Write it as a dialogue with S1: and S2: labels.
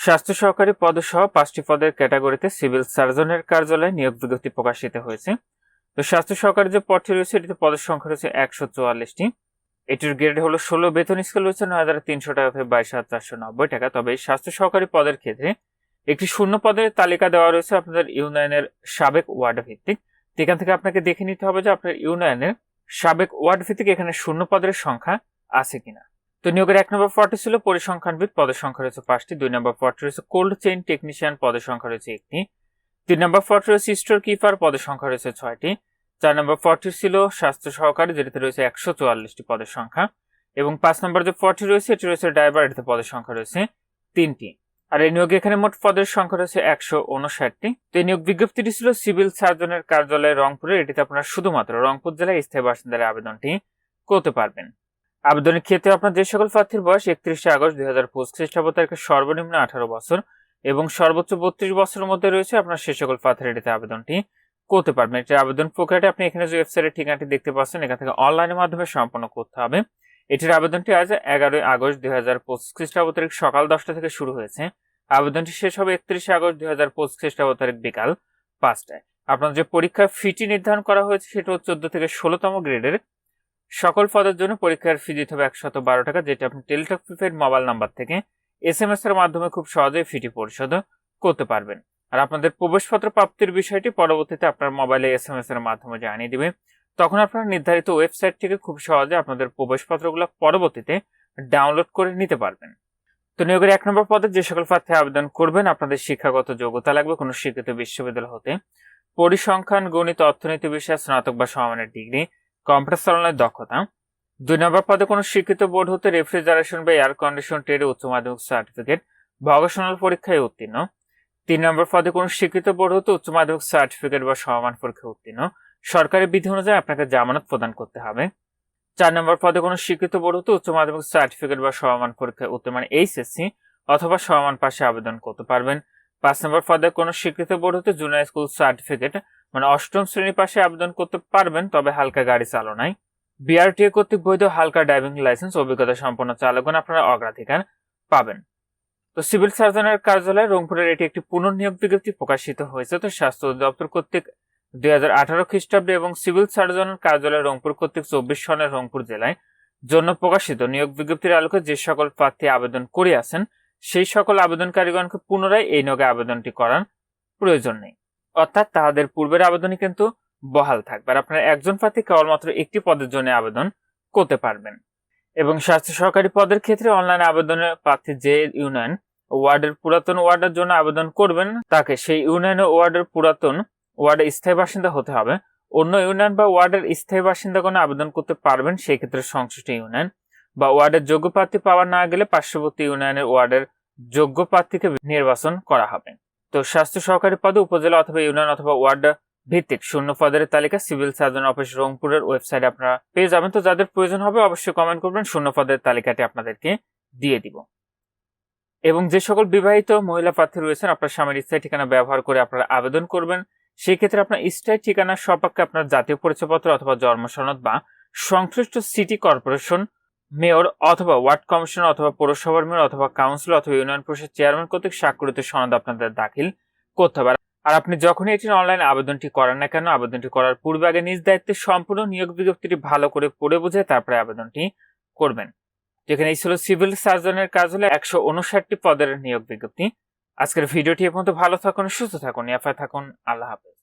S1: স্বাস্থ্য সহকারী পদসহ পাঁচটি পদের ক্যাটাগরিতে সিভিল সার্জনের কার্যালয়ে নিয়োগ বিজ্ঞপ্তি প্রকাশিত হয়েছে। তো স্বাস্থ্য সহকারী যে পদটি রয়েছে, এটিতে পদের সংখ্যা রয়েছে একশো চুয়াল্লিশটি। এটির গ্রেড হলো ষোলো, বেতন স্কেল রয়েছে নয় হাজার তিনশো টাকা থেকে বাইশ হাজার চারশো নব্বই টাকা। তবে স্বাস্থ্য সহকারী পদের ক্ষেত্রে একটি শূন্য পদের তালিকা দেওয়া রয়েছে আপনাদের ইউনিয়নের সাবেক ওয়ার্ড ভিত্তিক। এখান থেকে আপনাকে দেখে নিতে হবে যে আপনার ইউনিয়নের সাবেক ওয়ার্ড ভিত্তিক এখানে শূন্য পদের সংখ্যা আছে কিনা। তো নিয়োগের এক নম্বর পদটি ছিল পরিসংখ্যানবিদ পদের সংখ্যা রয়েছে পাঁচটি। দুই নম্বর পদটি রয়েছে কোল্ড চেইন টেকনিশিয়ান পদের সংখ্যা রয়েছে একটি। তিন নম্বর পদটি রয়েছে স্টোর কিপার পদের সংখ্যা রয়েছে ছয়টি। চার নম্বর পদটি ছিল স্বাস্থ্য সহকারী, যেটিতে রয়েছে একশো চুয়াল্লিশটি পদের সংখ্যা। এবং পাঁচ নম্বর যে পদটি রয়েছে এটি রয়েছে ড্রাইভার এটিতে পদের সংখ্যা রয়েছে তিনটি। আর এই নিয়োগে এখানে মোট পদের সংখ্যা রয়েছে একশো উনষাটটি। তো এই নিয়োগ বিজ্ঞপ্তিটি ছিল সিভিল সার্জনের কার্যালয় রংপুরে এটিতে আপনারা শুধুমাত্র রংপুর জেলায় স্থায়ী বাসিন্দারা আবেদনটি করতে পারবেন। আবেদনের ক্ষেত্রে আপনার যে সকল প্রার্থীর বয়স একত্রিশে আগস্ট দুই হাজার পঁচিশ খ্রিস্টাব্দ তারিখে সর্বনিম্ন আঠারো বছর এবং সর্বোচ্চ বত্রিশ বছরের মধ্যে রয়েছে, আপনার সে সকল প্রার্থীর এটিতে আবেদনটি করতে পারবেন। এটির আবেদন প্রক্রিয়াটি আপনি এখানে যে ওয়েবসাইটের ঠিকানাটি দেখতে পাচ্ছেন, এখান থেকে অনলাইনের মাধ্যমে সম্পন্ন করতে হবে। এটির আবেদনটি আজ এগারোই আগস্ট দুই হাজার পঁচিশ খ্রিস্টাব্দ তারিখ সকাল দশটা থেকে শুরু হয়েছে। আবেদনটি শেষ হবে একত্রিশে আগস্ট দুই হাজার পঁচিশ খ্রিস্টাব্দ তারিখ বিকাল পাঁচটায়। আপনার যে পরীক্ষার ফিটি নির্ধারণ করা হয়েছে, সেটা চোদ্দ থেকে ষোলোতম গ্রেডের সকল পদের জন্য পরীক্ষার ফি দিতে হবে একশত বারো টাকা, যেটা আপনি টেলিটক প্রিপেড মোবাইল নাম্বার থেকে এস এম এস এর মাধ্যমে খুব সহজেই ফিটি পরিশোধ করতে পারবেন। আর আপনাদের প্রবেশপত্র প্রাপ্তির বিষয়টি পরবর্তীতে আপনার মোবাইলে এস এম এস এর মাধ্যমে জানিয়ে দিবে। তখন আপনারা নির্ধারিত ওয়েবসাইট থেকে খুব সহজে আপনাদের প্রবেশপত্রগুলো পরবর্তীতে ডাউনলোড করে নিতে পারবেন। তো নিয়োগের এক নম্বর পদে যে সকল প্রার্থী আবেদন করবেন, আপনাদের শিক্ষাগত যোগ্যতা লাগবে, কোনো স্বীকৃত বিশ্ববিদ্যালয় হতে। পরিসংখ্যান, গণিত, অর্থনীতি বিষয়ে স্নাতক বা সমানের ডিগ্রি কম্পিউটার চালনার দক্ষতা। দুই নম্বর পদে কোনো স্বীকৃত বোর্ড হতে রেফ্রিজারেশন বা এয়ার কন্ডিশন ট্রেডে উচ্চ মাধ্যমিক সার্টিফিকেট ভকেশনাল পরীক্ষায় উত্তীর্ণ। তিন নম্বর পদে কোনো স্বীকৃত বোর্ড হতে উচ্চ মাধ্যমিক সার্টিফিকেট বা সমান পরীক্ষায় উত্তীর্ণ। সরকারি বিধি অনুযায়ী আপনাকে জামানত প্রদান করতে হবে। চার নম্বর পদে কোনো স্বীকৃত বোর্ড হতে উচ্চ মাধ্যমিক সার্টিফিকেট বা সমান পরীক্ষায় উত্তীর্ণ মানে এইচএসসি অথবা সমান পাশে আবেদন করতে পারবেন। পাঁচ নম্বর পদে কোনো স্বীকৃত বোর্ড হতে জুনিয়র স্কুল সার্টিফিকেট মানে অষ্টম শ্রেণি পাশে আবেদন করতে পারবেন, তবে হালকা গাড়ি চালনায়। বিআরটিএ কর্তৃক বৈধ হালকা ড্রাইভিং লাইসেন্স অভিজ্ঞতা সম্পন্ন চালকগণ আপনারা অগ্রাধিকার পাবেন। তো সিভিল সার্জনের কার্যালয়ে রংপুরের এটি একটি পুনর্নিয়োগ বিজ্ঞপ্তি প্রকাশিত হয়েছে। তো স্বাস্থ্য দপ্তর কর্তৃক দুই হাজার আঠারো খ্রিস্টাব্দে এবং সিভিল সার্জনের কার্যালয় রংপুর কর্তৃক চব্বিশ সনের রংপুর জেলায় জন্য প্রকাশিত নিয়োগ বিজ্ঞপ্তির আলোকে যে সকল প্রার্থী আবেদন করে আছেন, সেই সকল আবেদনকারীগণকে পুনরায় এই নগে আবেদনটি করার প্রয়োজন নেই। অর্থাৎ তাহাদের পূর্বের আবেদনই কিন্তু বহাল থাকবে। আর আপনারা একজন প্রার্থী কেবলমাত্র একটি পদের জন্য আবেদন করতে পারবেন। এবং স্বাস্থ্য সহকারী পদের ক্ষেত্রে অনলাইন আবেদনের প্রার্থী যে ইউনিয়ন ওয়ার্ডের পুরাতন ওয়ার্ডের জন্য আবেদন করবেন, তাকে সেই ইউনিয়ন ওয়ার্ডের পুরাতন ওয়ার্ডের স্থায়ী বাসিন্দা হতে হবে। অন্য ইউনিয়ন বা ওয়ার্ডের স্থায়ী বাসিন্দাগণ আবেদন করতে পারবেন সেই ক্ষেত্রে সংশ্লিষ্ট ইউনিয়ন। বা ওয়ার্ডের যোগ্য প্রার্থী পাওয়া না গেলে পার্শ্ববর্তী ইউনিয়নের ওয়ার্ডের যোগ্য প্রার্থীকে নির্বাচন করা হবে। তো স্বাস্থ্য সহকারী পদে উপজেলা অথবা ইউনিয়ন অথবা ওয়ার্ড ভিত্তিক শূন্য পদের তালিকা সিভিল সার্জন অফিস রংপুরের ওয়েবসাইটে আপনারা পেয়ে যাবেন। তো যাদের প্রয়োজন হবে অবশ্যই কমেন্ট করবেন, শূন্য পদের তালিকাটি আপনাদেরকে দিয়ে দিব। এবং যে সকল বিবাহিত মহিলা প্রার্থী রয়েছেন, আপনার স্বামীর স্থায়ী ঠিকানা ব্যবহার করে আপনারা আবেদন করবেন। সেই ক্ষেত্রে আপনার স্থায়ী ঠিকানা সপক্ষে আপনার জাতীয় পরিচয়পত্র অথবা জন্ম সনদ বা সংশ্লিষ্ট সিটি কর্পোরেশন মেয়র অথবা ওয়ার্ড কমিশনার অথবা পৌরসভার মেয়র অথবা কাউন্সিল অথবা ইউনিয়ন পরিষদ চেয়ারম্যান কর্তৃক স্বাক্ষরিত সনদ আপনাদের দাখিল করতে হবে। আর আপনি যখনই এটির অনলাইন আবেদনটি করেন না কেন, আবেদনটি করার পূর্বে আগে নিজ দায়িত্বে সম্পূর্ণ নিয়োগ বিজ্ঞপ্তিটি ভালো করে পড়ে বুঝে তারপরে আবেদনটি করবেন। যেখানে এই ছিল সিভিল সার্জনের কাজ হলে একশো উনষাটটি পদের নিয়োগ বিজ্ঞপ্তি। আজকের ভিডিওটি এ পর্যন্ত ভালো থাকুন, সুস্থ থাকুন এফআই থাকুন। আল্লাহ হাফেজ।